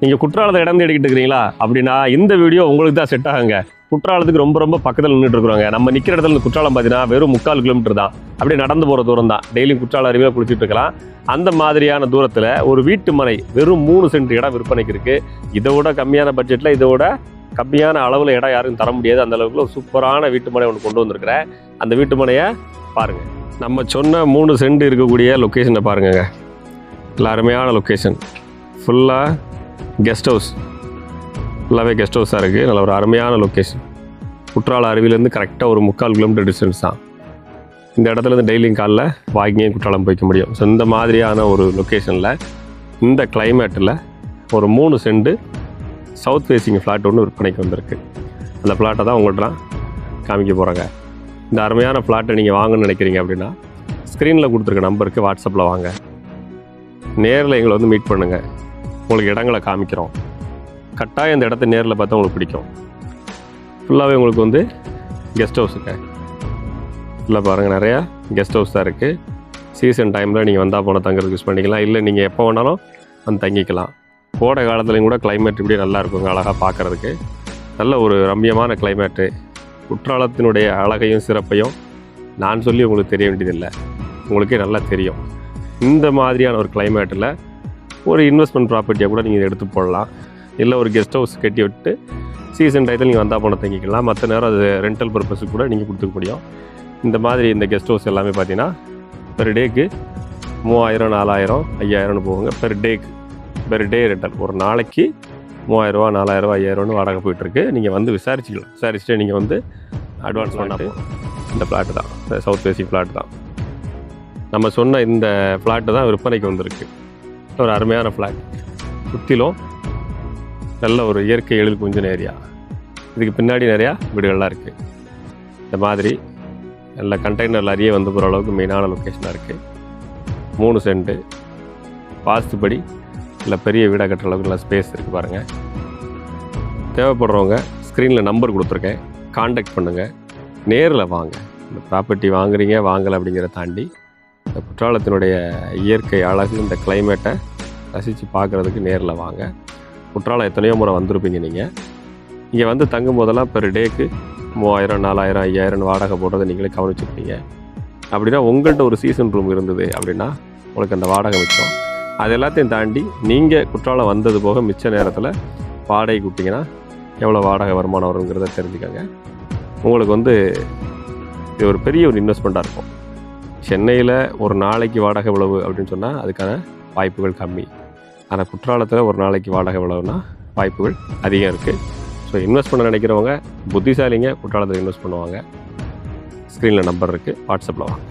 நீங்கள் குற்றாலத்தை இடம் தேடிக்கிட்டு இருக்கிறீங்களா? அப்படின்னா இந்த வீடியோ உங்களுக்கு தான் செட் ஆகுங்க. குற்றாலத்துக்கு ரொம்ப ரொம்ப பக்கத்தில் நின்றுட்டு இருக்கிறோங்க நம்ம நிற்கிற இடத்துல இருந்து குற்றாலம் பார்த்தீங்கன்னா வெறும் முக்கால் கிலோமீட்டர் தான். அப்படியே நடந்து போகிற தூரம் தான். டெய்லியும் குற்றால அருவியில் குளிச்சுட்டு இருக்கலாம். அந்த மாதிரியான தூரத்தில் ஒரு வீட்டு மனை வெறும் மூணு சென்ட் இடம் விற்பனைக்கு இருக்குது இதை விட கம்மியான பட்ஜெட்டில் இதை விட கம்மியான அளவில் இடம் யாருக்கும் தர முடியாது. அந்த அளவுக்கு ஒரு சூப்பரான வீட்டு மனை ஒன்று கொண்டு வந்திருக்கிறேன். அந்த வீட்டு மனையை பாருங்கள் நம்ம சொன்ன மூணு சென்ட் இருக்கக்கூடிய லொக்கேஷனை பாருங்கங்க. நல்ல அருமையான லொக்கேஷன் ஃபுல்லாக கெஸ்ட் ஹவுஸ் ஃபுல்லாகவே கெஸ்ட் ஹவுஸாக இருக்குது நல்ல ஒரு அருமையான லொக்கேஷன் குற்றால அருவிலேருந்து கரெக்டாக ஒரு முக்கால் கிலோமீட்டர் டிஸ்டன்ஸ் தான். இந்த இடத்துலேருந்து டெய்லியும் காலைல வாக்கிங்கையும் குற்றாலம் போய்க்க முடியும். ஸோ இந்த மாதிரியான ஒரு லொக்கேஷனில் இந்த கிளைமேட்டில் ஒரு மூணு செண்டு சவுத் ஃபேஸிங் ஃப்ளாட் ஒன்று விற்பனைக்கு வந்திருக்கு. அந்த ஃப்ளாட்டை தான் உங்கள்கிட்ட நான் காமிக்க போகிறாங்க இந்த அருமையான ஃப்ளாட்டை நீங்கள் வாங்கணும்னு நினைக்கிறீங்க அப்படின்னா ஸ்க்ரீனில் கொடுத்துருக்க நம்பருக்கு வாட்ஸ்அப்பில் வாங்க. நேரில் எங்களை வந்து மீட் பண்ணுங்கள் உங்களுக்கு இடங்களை காமிக்கிறோம். கட்டாயம் இந்த இடத்த நேரில் பார்த்தா உங்களுக்கு பிடிக்கும். ஃபுல்லாகவே உங்களுக்கு வந்து கெஸ்ட் ஹவுஸுங்க ஃபுல்லாக பாருங்கள் நிறையா கெஸ்ட் ஹவுஸ் தான் இருக்குது சீசன் டைமில் நீங்கள் வந்தால் போனால் தங்குறதுக்கு யூஸ் பண்ணிக்கலாம். இல்லை நீங்கள் எப்போ வேணாலும் வந்து தங்கிக்கலாம். கோடை காலத்துலையும் கூட கிளைமேட் இப்படி நல்லா இருக்குங்க அழகாக பார்க்குறதுக்கு நல்ல ஒரு ரம்மியமான கிளைமேட்டு குற்றாலத்தினுடைய அழகையும் சிறப்பையும் நான் சொல்லி உங்களுக்கு தெரிய வேண்டியதில்லை. உங்களுக்கே நல்லா தெரியும். இந்த மாதிரியான ஒரு கிளைமேட்டில் ஒரு இன்வெஸ்ட்மெண்ட் ப்ராப்பர்ட்டியாக கூட நீங்கள் எடுத்து போடலாம். இல்லை ஒரு கெஸ்ட் ஹவுஸ் கட்டி விட்டு சீசன் டயத்தில் நீங்கள் வந்தால் போன தங்கிக்கலாம். மற்ற நேரம் அது ரெண்டல் பர்பஸுக்கு கூட நீங்கள் கொடுத்துக்க முடியும். இந்த மாதிரி இந்த கெஸ்ட் ஹவுஸ் எல்லாமே பார்த்தீங்கன்னா பெர் டேக்கு மூவாயிரம் நாலாயிரம் ஐயாயிரம்னு போவாங்க பெர் டேக்கு பெர் டே ரெண்டல் ஒரு நாளைக்கு மூவாயிரரூவா நாலாயிரரூவா ஐயாயிரம்னு வாடகை போயிட்டுருக்கு. நீங்கள் வந்து விசாரிச்சுக்கலாம். விசாரிச்சுட்டு நீங்கள் வந்து அட்வான்ஸ் பண்ணால் இந்த ஃப்ளாட்டு தான். சவுத் ஃபேசிங் ஃப்ளாட் தான். நம்ம சொன்ன இந்த ஃப்ளாட்டு தான் விற்பனைக்கு வந்திருக்கு. ஒரு அருமையான ஃப்ளாட் சுற்றிலும் நல்ல ஒரு இயற்கை எழில் குஞ்சின ஏரியா இதுக்கு பின்னாடி நிறையா வீடுகள்லாம் இருக்குது இந்த மாதிரி நல்ல கண்டெய்னர் லாரியே வந்து போகிற அளவுக்கு மெயினான லொக்கேஷனாக இருக்குது மூணு சென்ட்டு வாஸ்துபடி இல்லை பெரிய வீடாக கட்டுற அளவுக்கு நல்ல ஸ்பேஸ் இருக்குது பாருங்கள் தேவைப்படுறவங்க ஸ்க்ரீனில் நம்பர் கொடுத்துருக்கேன். காண்டாக்ட் பண்ணுங்கள் நேரில் வாங்க. இந்த ப்ராப்பர்ட்டி வாங்குறீங்க வாங்கலை அப்படிங்கிறத தாண்டி இந்த குற்றாலத்தினுடைய இயற்கை அழகு இந்த கிளைமேட்டை ரசித்து பார்க்குறதுக்கு நேரில் வாங்க. குற்றாலம் எத்தனையோ முறை வந்திருப்பீங்க நீங்கள் இங்கே வந்து தங்கும் போதெல்லாம் பெர் டேக்கு மூவாயிரம் நாலாயிரம் ஐயாயிரம் வாடகை போடுறதை நீங்களே கவனிச்சிருப்பீங்க அப்படின்னா உங்கள்கிட்ட ஒரு சீசன் ரூம் இருந்தது அப்படின்னா உங்களுக்கு அந்த வாடகை மிச்சம். அது எல்லாத்தையும் தாண்டி நீங்கள் குற்றாலம் வந்தது போக மிச்ச நேரத்தில் வாடகை கொடுத்தீங்கன்னா எவ்வளோ வாடகை வருமானம் வருங்கிறத தெரிஞ்சுக்கோங்க. உங்களுக்கு வந்து இது ஒரு பெரிய ஒரு இன்வெஸ்ட்மெண்ட்டாக இருக்கும். சென்னையில் ஒரு நாளைக்கு வாடகை எவ்வளவு அப்படின்னு சொன்னால் அதுக்கான வாய்ப்புகள் கம்மி. ஆனால் குற்றாலத்தில் ஒரு நாளைக்கு வாடகை எவ்வளவுனா வாய்ப்புகள் அதிகம் இருக்குது ஸோ இன்வெஸ்ட் பண்ண நினைக்கிறவங்க புத்திசாலிங்க குற்றாலத்தில் இன்வெஸ்ட் பண்ணுவாங்க. ஸ்க்ரீனில் நம்பர் இருக்குது வாட்ஸ்அப்பில் வாங்க.